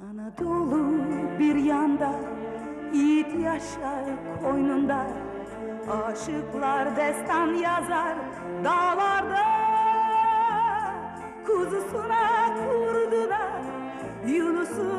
Anadolu bir yanda Yiğit yaşar koynunda Aşıklar destan yazar dağlarda Kuzusuna Emrah'a Bütün